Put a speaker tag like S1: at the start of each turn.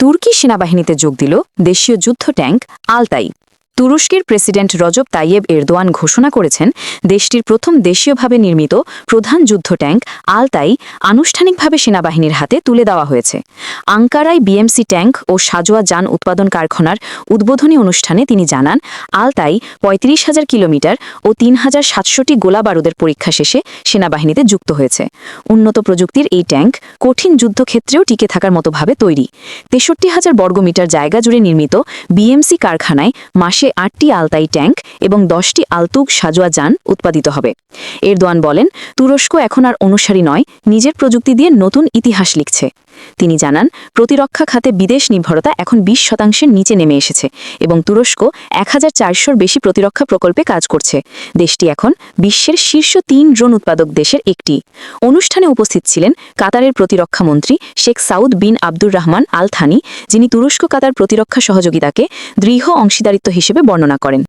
S1: তুর্কি সেনাবাহিনীতে যোগ দিল দেশীয় যুদ্ধ ট্যাঙ্ক আলতাই তুরস্কের প্রেসিডেন্ট রজব তাইয়েব এরদোয়ান ঘোষণা করেছেন, দেশটির প্রথম দেশীয়ভাবে নির্মিত প্রধান যুদ্ধ ট্যাঙ্ক আলতাই আনুষ্ঠানিকভাবে সেনাবাহিনীর হাতে তুলে দেওয়া হয়েছে। আঙ্কারায় বিএমসি ট্যাঙ্ক ও সাজোয়া যান উৎপাদন কারখানার উদ্বোধনী অনুষ্ঠানে তিনি জানান, আলতাই পঁয়ত্রিশ হাজার কিলোমিটার ও তিন হাজার সাতশোটি গোলা বারুদের পরীক্ষা শেষে সেনাবাহিনীতে যুক্ত হয়েছে। উন্নত প্রযুক্তির এই ট্যাঙ্ক কঠিন যুদ্ধক্ষেত্রেও টিকে থাকার মতোভাবে তৈরি। তেষট্টি হাজার বর্গমিটার জায়গা জুড়ে নির্মিত বিএমসি কারখানায় মাসে আটটি আলতাই ট্যাঙ্ক এবং দশটি আলতুক সাজোয়া যান উৎপাদিত হবে। এরদোয়ান বলেন, তুরস্ক এখন আর অনুসারী নয়, নিজের প্রযুক্তি দিয়ে নতুন ইতিহাস লিখছে। তিনি জানান, প্রতিরক্ষা খাতে বিদেশ নির্ভরতা এখন বিশ শতাংশের নিচে নেমে এসেছে এবং তুরস্ক এক হাজার বেশি প্রতিরক্ষা প্রকল্পে কাজ করছে। দেশটি এখন বিশ্বের শীর্ষ তিন ড্রোন উৎপাদক দেশের একটি। অনুষ্ঠানে উপস্থিত ছিলেন কাতারের প্রতিরক্ষা মন্ত্রী Sheikh Saud bin Abdur Rahman Al Thani যিনি তুরস্ক কাতার প্রতিরক্ষা সহযোগিতাকে দৃঢ় অংশীদারিত্ব হিসেবে বর্ণনা করেন।